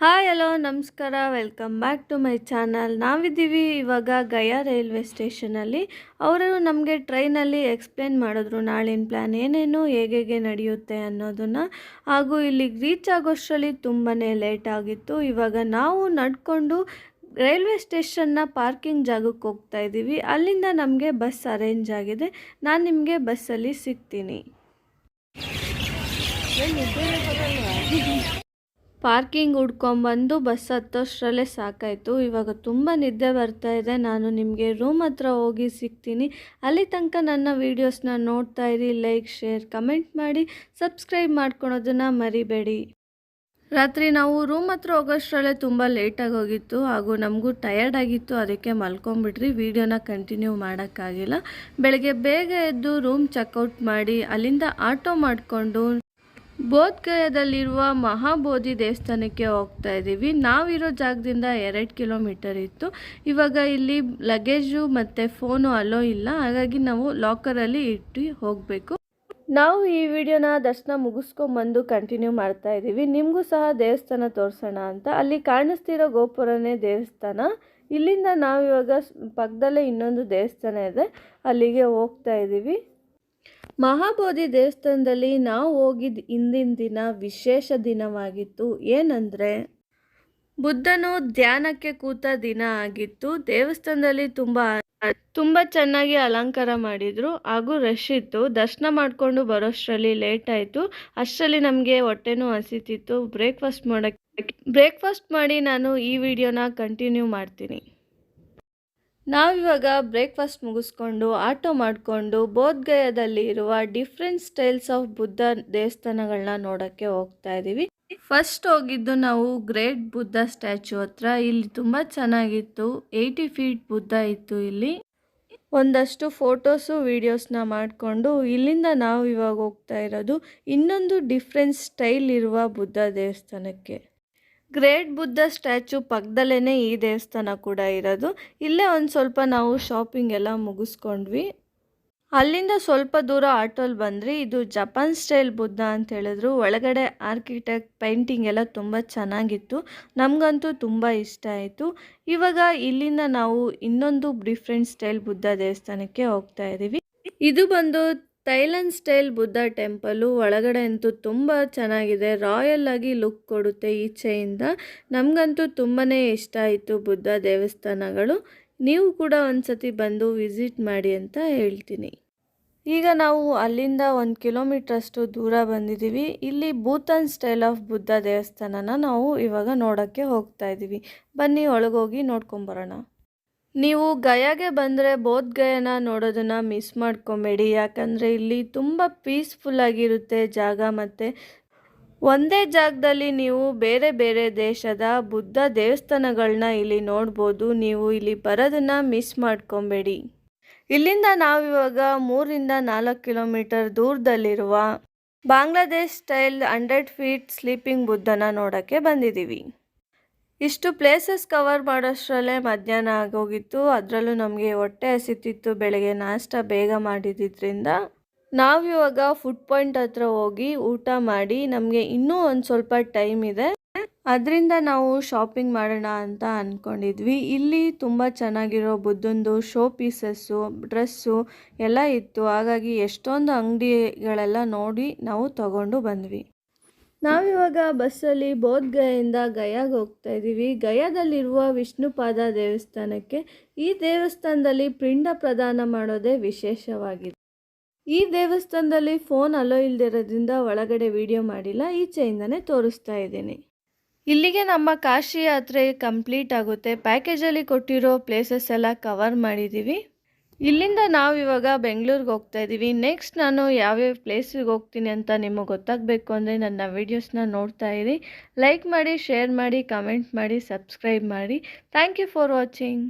Hi, hello, ನಮಸ್ಕಾರ. Welcome back to my channel. ನಾವಿದ್ದೀವಿ ಇವಾಗ ಗಯಾ ರೈಲ್ವೆ ಸ್ಟೇಷನಲ್ಲಿ. ಅವರು ನಮಗೆ ಟ್ರೈನಲ್ಲಿ ಎಕ್ಸ್ಪ್ಲೇನ್ ಮಾಡಿದ್ರು ನಾಳಿನ ಪ್ಲ್ಯಾನ್ ಏನೇನು ಹೇಗೆ ನಡೆಯುತ್ತೆ ಅನ್ನೋದನ್ನು. ಹಾಗೂ ಇಲ್ಲಿಗೆ ರೀಚ್ ಆಗೋಷ್ಟರಲ್ಲಿ ತುಂಬಾ ಲೇಟ್ ಆಗಿತ್ತು. ಇವಾಗ ನಾವು ನಡ್ಕೊಂಡು ರೈಲ್ವೆ ಸ್ಟೇಷನ್ನ ಪಾರ್ಕಿಂಗ್ ಜಾಗಕ್ಕೆ ಹೋಗ್ತಾ ಇದ್ದೀವಿ. ಅಲ್ಲಿಂದ ನಮಗೆ ಬಸ್ ಅರೇಂಜ್ ಆಗಿದೆ. ನಾನು ನಿಮಗೆ ಬಸ್ಸಲ್ಲಿ ಸಿಗ್ತೀನಿ. ಪಾರ್ಕಿಂಗ್ ಹುಡ್ಕೊಂಬಂದು ಬಸ್ ಹತ್ತೋಷ್ಟರಲ್ಲೇ ಸಾಕಾಯಿತು. ಇವಾಗ ತುಂಬ ನಿದ್ದೆ ಬರ್ತಾ ಇದೆ. ನಾನು ನಿಮಗೆ ರೂಮ್ ಹತ್ರ ಹೋಗಿ ಸಿಗ್ತೀನಿ. ಅಲ್ಲಿ ತನಕ ನನ್ನ ವೀಡಿಯೋಸ್ನ ನೋಡ್ತಾ ಇರಿ, ಲೈಕ್, ಶೇರ್, ಕಮೆಂಟ್ ಮಾಡಿ. ಸಬ್ಸ್ಕ್ರೈಬ್ ಮಾಡ್ಕೊಳೋದನ್ನು ಮರಿಬೇಡಿ. ರಾತ್ರಿ ನಾವು ರೂಮ್ ಹತ್ರ ಹೋಗೋಷ್ಟರಲ್ಲೇ ತುಂಬ ಲೇಟಾಗಿ ಹೋಗಿತ್ತು. ಹಾಗೂ ನಮಗೂ ಟಯರ್ಡ್ ಆಗಿತ್ತು. ಅದಕ್ಕೆ ಮಲ್ಕೊಂಬಿಟ್ರಿ. ವೀಡಿಯೋನ ಕಂಟಿನ್ಯೂ ಮಾಡೋಕ್ಕಾಗಿಲ್ಲ. ಬೆಳಗ್ಗೆ ಬೇಗ ಎದ್ದು ರೂಮ್ ಚೆಕ್ಔಟ್ ಮಾಡಿ, ಅಲ್ಲಿಂದ ಆಟೋ ಮಾಡಿಕೊಂಡು ಬೋಧ್ಗಯದಲ್ಲಿರುವ ಮಹಾಬೋಧಿ ದೇವಸ್ಥಾನಕ್ಕೆ ಹೋಗ್ತಾ ಇದ್ದೀವಿ. ನಾವಿರೋ ಜಾಗದಿಂದ ಎರಡು ಕಿಲೋಮೀಟರ್ ಇತ್ತು. ಇವಾಗ ಇಲ್ಲಿ ಲಗೇಜು ಮತ್ತು ಫೋನು ಅಲೋ ಇಲ್ಲ. ಹಾಗಾಗಿ ನಾವು ಲಾಕರಲ್ಲಿ ಇಟ್ಟು ಹೋಗಬೇಕು. ನಾವು ಈ ವಿಡಿಯೋನ ದರ್ಶನ ಮುಗಿಸ್ಕೊಂಬಂದು ಕಂಟಿನ್ಯೂ ಮಾಡ್ತಾ ಇದ್ದೀವಿ. ನಿಮಗೂ ಸಹ ದೇವಸ್ಥಾನ ತೋರಿಸೋಣ ಅಂತ. ಅಲ್ಲಿ ಕಾಣಿಸ್ತಿರೋ ಗೋಪುರನೇ ದೇವಸ್ಥಾನ. ಇಲ್ಲಿಂದ ನಾವು ಇವಾಗ ಪಕ್ಕದಲ್ಲೇ ಇನ್ನೊಂದು ದೇವಸ್ಥಾನ ಇದೆ. ಅಲ್ಲಿಗೆ ಹೋಗ್ತಾ ಇದ್ದೀವಿ. ಮಹಾಬೋಧಿ ದೇವಸ್ಥಾನದಲ್ಲಿ ನಾವು ಹೋಗಿದ್ದ ಹಿಂದಿನ ದಿನ ವಿಶೇಷ ದಿನವಾಗಿತ್ತು. ಏನಂದರೆ, ಬುದ್ಧನು ಧ್ಯಾನಕ್ಕೆ ಕೂತ ದಿನ ಆಗಿತ್ತು. ದೇವಸ್ಥಾನದಲ್ಲಿ ತುಂಬ ತುಂಬ ಚೆನ್ನಾಗಿ ಅಲಂಕಾರ ಮಾಡಿದರು. ಹಾಗೂ ರಶ್ ಇತ್ತು. ದರ್ಶನ ಮಾಡಿಕೊಂಡು ಬರೋಷ್ಟರಲ್ಲಿ ಲೇಟ್ ಆಯಿತು. ಅಷ್ಟರಲ್ಲಿ ನಮಗೆ ಹೊಟ್ಟೆನೂ ಹಸಿತಿತ್ತು. ಬ್ರೇಕ್ಫಾಸ್ಟ್ ಮಾಡೋಕ್ಕೆ ಬ್ರೇಕ್ಫಾಸ್ಟ್ ಮಾಡಿ ನಾನು ಈ ವಿಡಿಯೋನ ಕಂಟಿನ್ಯೂ ಮಾಡ್ತೀನಿ. ನಾವಿವಾಗ ಬ್ರೇಕ್ಫಾಸ್ಟ್ ಮುಗಿಸ್ಕೊಂಡು, ಆಟೋ ಮಾಡಿಕೊಂಡು, ಬೋಧ್ಗಯದಲ್ಲಿ ಇರುವ ಡಿಫ್ರೆಂಟ್ ಸ್ಟೈಲ್ಸ್ ಆಫ್ ಬುದ್ಧ ದೇವಸ್ಥಾನಗಳನ್ನ ನೋಡೋಕ್ಕೆ ಹೋಗ್ತಾ ಇದ್ದೀವಿ ಫಸ್ಟ್ ಹೋಗಿದ್ದು ನಾವು ಗ್ರೇಟ್ ಬುದ್ಧ ಸ್ಟ್ಯಾಚು ಹತ್ರ. ಇಲ್ಲಿ ತುಂಬ ಚೆನ್ನಾಗಿತ್ತು. ಏಯ್ಟಿ ಫೀಟ್ ಬುದ್ಧ ಇತ್ತು ಇಲ್ಲಿ. ಒಂದಷ್ಟು ಫೋಟೋಸು ವೀಡಿಯೋಸ್ನ ಮಾಡಿಕೊಂಡು ಇಲ್ಲಿಂದ ನಾವು ಇವಾಗ ಹೋಗ್ತಾ ಇರೋದು ಇನ್ನೊಂದು ಡಿಫ್ರೆಂಟ್ ಸ್ಟೈಲ್ ಇರುವ ಬುದ್ಧ ದೇವಸ್ಥಾನಕ್ಕೆ. ಗ್ರೇಟ್ ಬುದ್ಧ ಸ್ಟ್ಯಾಚು ಪಕ್ಕದಲ್ಲೇ ಈ ದೇವಸ್ಥಾನ ಕೂಡ ಇರೋದು. ಇಲ್ಲೇ ಒಂದು ಸ್ವಲ್ಪ ನಾವು ಶಾಪಿಂಗ್ ಎಲ್ಲ ಮುಗಿಸ್ಕೊಂಡ್ವಿ. ಅಲ್ಲಿಂದ ಸ್ವಲ್ಪ ದೂರ ಆಟೋಲ್ಲಿ ಬಂದ್ರಿ. ಇದು ಜಪಾನ್ ಸ್ಟೈಲ್ ಬುದ್ಧ ಅಂತ ಹೇಳಿದ್ರು. ಒಳಗಡೆ ಆರ್ಕಿಟೆಕ್ಟ್ ಪೇಂಟಿಂಗ್ ಎಲ್ಲ ತುಂಬ ಚೆನ್ನಾಗಿತ್ತು. ನಮಗಂತೂ ತುಂಬ ಇಷ್ಟ ಆಯಿತು. ಇವಾಗ ಇಲ್ಲಿಂದ ನಾವು ಇನ್ನೊಂದು ಡಿಫ್ರೆಂಟ್ ಸ್ಟೈಲ್ ಬುದ್ಧ ದೇವಸ್ಥಾನಕ್ಕೆ ಹೋಗ್ತಾ ಇದ್ದೀವಿ ಇದು ಬಂದು ಥೈಲ್ಯಾಂಡ್ ಸ್ಟೈಲ್ ಬುದ್ಧ ಟೆಂಪಲು ಒಳಗಡೆ ಅಂತೂ ತುಂಬ ಚೆನ್ನಾಗಿದೆ. ರಾಯಲ್ ಆಗಿ ಲುಕ್ ಕೊಡುತ್ತೆ ಈಚೆಯಿಂದ. ನಮಗಂತೂ ತುಂಬಾ ಇಷ್ಟ ಆಯಿತು ಬುದ್ಧ ದೇವಸ್ಥಾನಗಳು. ನೀವು ಕೂಡ ಒಂದ್ಸತಿ ಬಂದು ವಿಸಿಟ್ ಮಾಡಿ ಅಂತ ಹೇಳ್ತೀನಿ. ಈಗ ನಾವು ಅಲ್ಲಿಂದ ಒಂದು ಕಿಲೋಮೀಟ್ರಷ್ಟು ದೂರ ಬಂದಿದ್ದೀವಿ. ಇಲ್ಲಿ ಭೂತಾನ್ ಸ್ಟೈಲ್ ಆಫ್ ಬುದ್ಧ ದೇವಸ್ಥಾನನ ನಾವು ಇವಾಗ ನೋಡೋಕ್ಕೆ ಹೋಗ್ತಾ ಇದ್ದೀವಿ. ಬನ್ನಿ, ಒಳಗೋಗಿ ನೋಡ್ಕೊಂಬರೋಣ. ನೀವು ಗಯಾಗೆ ಬಂದರೆ ಬೋಧ್ಗಯನ ನೋಡೋದನ್ನು ಮಿಸ್ ಮಾಡ್ಕೊಬೇಡಿ. ಯಾಕಂದರೆ ಇಲ್ಲಿ ತುಂಬ ಪೀಸ್ಫುಲ್ಲಾಗಿರುತ್ತೆ ಜಾಗ ಮತ್ತು ಒಂದೇ ಜಾಗದಲ್ಲಿ ನೀವು ಬೇರೆ ಬೇರೆ ದೇಶದ ಬುದ್ಧ ದೇವಸ್ಥಾನಗಳನ್ನ ಇಲ್ಲಿ ನೋಡ್ಬೋದು. ನೀವು ಇಲ್ಲಿ ಬರೋದನ್ನು ಮಿಸ್ ಮಾಡ್ಕೊಬೇಡಿ. ಇಲ್ಲಿಂದ ನಾವಿವಾಗ ಮೂರಿಂದ ನಾಲ್ಕು ಕಿಲೋಮೀಟರ್ ದೂರದಲ್ಲಿರುವ Bangladesh style hundred feet sleeping ಬುದ್ಧನ ನೋಡೋಕ್ಕೆ ಬಂದಿದ್ದೀವಿ. ಇಷ್ಟು ಪ್ಲೇಸಸ್ ಕವರ್ ಮಾಡೋಷ್ಟರಲ್ಲೇ ಮಧ್ಯಾಹ್ನ ಆಗೋಗಿತ್ತು. ಅದರಲ್ಲೂ ನಮಗೆ ಹೊಟ್ಟೆ ಹಸಿತಿತ್ತು, ಬೆಳಗ್ಗೆ ನಾಷ್ಟ ಬೇಗ ಮಾಡಿದ್ರಿಂದ. ನಾವಿವಾಗ ಫುಡ್ ಪಾಯಿಂಟ್ ಹತ್ರ ಹೋಗಿ ಊಟ ಮಾಡಿ ನಮಗೆ ಇನ್ನೂ ಒಂದು ಸ್ವಲ್ಪ ಟೈಮ್ ಇದೆ. ಅದರಿಂದ ನಾವು ಶಾಪಿಂಗ್ ಮಾಡೋಣ ಅಂತ ಅಂದ್ಕೊಂಡಿದ್ವಿ ಇಲ್ಲಿ ತುಂಬ ಚೆನ್ನಾಗಿರೋ ಬುದ್ಧಂದು ಶೋ ಪೀಸಸ್ಸು ಡ್ರೆಸ್ಸು ಎಲ್ಲ ಇತ್ತು. ಹಾಗಾಗಿ ಎಷ್ಟೊಂದು ಅಂಗಡಿಗಳೆಲ್ಲ ನೋಡಿ ನಾವು ತಗೊಂಡು ಬಂದ್ವಿ. ನಾವಿವಾಗ ಬಸ್ಸಲ್ಲಿ ಬೋಧ್ಗಯಿಂದ ಗಯಾಗೆ ಹೋಗ್ತಾ ಇದ್ದೀವಿ. ಗಯಾದಲ್ಲಿರುವ ವಿಷ್ಣುಪಾದ ದೇವಸ್ಥಾನಕ್ಕೆ ಈ ದೇವಸ್ಥಾನದಲ್ಲಿ ಪಿಂಡ ಪ್ರದಾನ ಮಾಡೋದೇ ವಿಶೇಷವಾಗಿದೆ. ಈ ದೇವಸ್ಥಾನದಲ್ಲಿ ಫೋನ್ ಅಲೋ ಇಲ್ದಿರೋದ್ರಿಂದ ಒಳಗಡೆ ವಿಡಿಯೋ ಮಾಡಿಲ್ಲ, ಈಚೆಯಿಂದನೇ ತೋರಿಸ್ತಾ ಇದ್ದೀನಿ. ಇಲ್ಲಿಗೆ ನಮ್ಮ ಕಾಶಿ ಯಾತ್ರೆ ಕಂಪ್ಲೀಟ್ ಆಗುತ್ತೆ. ಪ್ಯಾಕೇಜಲ್ಲಿ ಕೊಟ್ಟಿರೋ ಪ್ಲೇಸಸ್ ಎಲ್ಲ ಕವರ್ ಮಾಡಿದ್ದೀವಿ. ಇಲ್ಲಿಂದ ನಾವು ಇವಾಗ ಬೆಂಗಳೂರಿಗೆ ಹೋಗ್ತಾ ಇದ್ದೀವಿ ನೆಕ್ಸ್ಟ್ ನಾನು ಯಾವ್ಯಾವ ಪ್ಲೇಸಿಗೆ ಹೋಗ್ತೀನಿ ಅಂತ ನಿಮಗೆ ಗೊತ್ತಾಗಬೇಕು ಅಂದರೆ ನನ್ನ ವೀಡಿಯೋಸ್ನ ನೋಡ್ತಾ ಇರಿ. ಲೈಕ್ ಮಾಡಿ ಶೇರ್ ಮಾಡಿ ಕಮೆಂಟ್ ಮಾಡಿ ಸಬ್ಸ್ಕ್ರೈಬ್ ಮಾಡಿ. Thank you for watching